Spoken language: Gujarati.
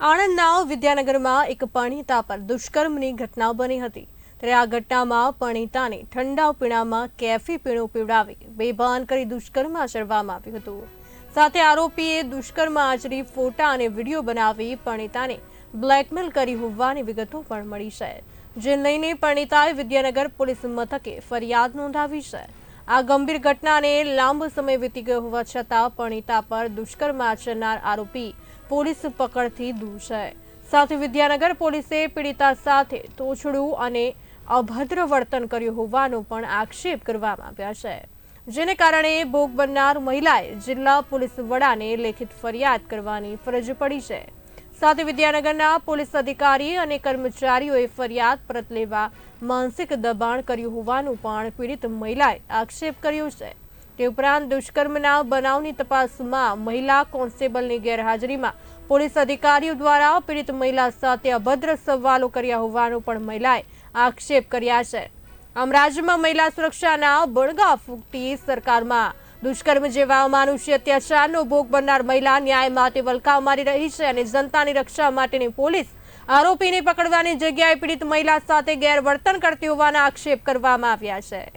આણંદના વિદ્યાનગરમાં એક પરણિતા પર દુષ્કર્મની ઘટના બની હતી. ત્યારે આ ઘટનામાં પરણિતાને ઠંડા પીણામાં કેફી પીણું પીવડાવી બેભાન કરી દુષ્કર્મ આચરવામાં આવ્યું હતું. સાથે આરોપીએ દુષ્કર્મ આચરી ફોટા અને વીડિયો બનાવી પરણિતાને બ્લેકમેલ કરી હોવાની વિગતો પણ મળી છે, જે લઈને પરણિતાએ વિદ્યાનગર પોલીસ મથકે ફરિયાદ નોંધાવી છે. આ ગંભીર ઘટનાને લાંબો સમય વીતી ગયો હોવા છતાં પરણિતા પર દુષ્કર્મ આચરનાર આરોપી પોલીસ પકડથી દૂર છે. સાથે વિદ્યાનગર પોલીસે પીડિતા સાથે તોછડું અને અભદ્ર વર્તન કર્યું હોવાનો પણ આક્ષેપ કરવામાં આવ્યા છે. જેને કારણે ભોગ બનનાર મહિલાએ જિલ્લા પોલીસ વડાને લેખિત ફરિયાદ કરવાની ફરજ પડી છે. સાથે વિદ્યાનગરના પોલીસ અધિકારી અને કર્મચારીઓએ ફરિયાદ પરત લેવા માનસિક દબાણ કર્યું હોવાનું પણ પીડિત મહિલાએ આક્ષેપ કર્યો છે. તે ઉપરાંત દુષ્કર્મના બનાવની તપાસમાં મહિલા કોન્સ્ટેબલની ગેરહાજરીમાં પોલીસ અધિકારીઓ દ્વારા પીડિત મહિલા સાથે અભદ્ર સવાલો કર્યા હોવાનું પણ મહિલાએ આક્ષેપ કર્યા છે. આમ રાજ્યમાં મહિલા સુરક્ષાના બળગા ફૂંકતી સરકારમાં દુષ્કર્મ જેવા માનુષી અત્યાચારનો ભોગ બનનાર મહિલા ન્યાય માટે વલકાવ મારી રહી છે અને જનતાની રક્ષા માટેની પોલીસ આરોપીને પકડવાની જગ્યાએ પીડિત મહિલા સાથે ગેરવર્તન કરતી હોવાના આક્ષેપ કરવામાં આવ્યા છે.